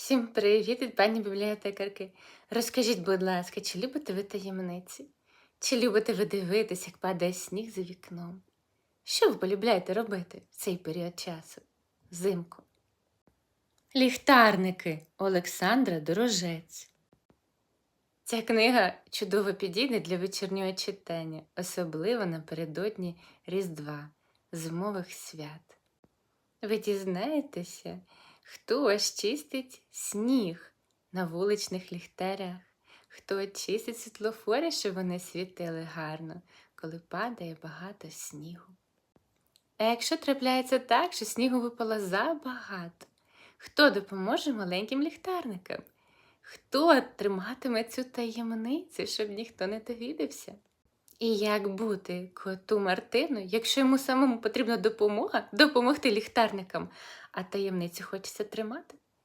Всім привіт від пані бібліотекарки. Розкажіть, будь ласка, чи любите ви таємниці? Чи любите ви дивитись, як падає сніг за вікном? Що ви полюбляєте робити в цей період часу? Взимку? Ліхтарники Олександра Дорожець. Ця книга чудово підійде для вечірнього читання, особливо напередодні Різдва, зимових свят. Ви дізнаєтеся, хто чистить сніг на вуличних ліхтарях, хто чистить світлофори, щоб вони світили гарно, коли падає багато снігу. А якщо трапляється так, що снігу випало забагато, хто допоможе маленьким ліхтарникам? Хто триматиме цю таємницю, щоб ніхто не довідався? І як бути коту Мартину, якщо йому самому потрібна допомога допомогти ліхтарникам, а таємницю хочеться тримати?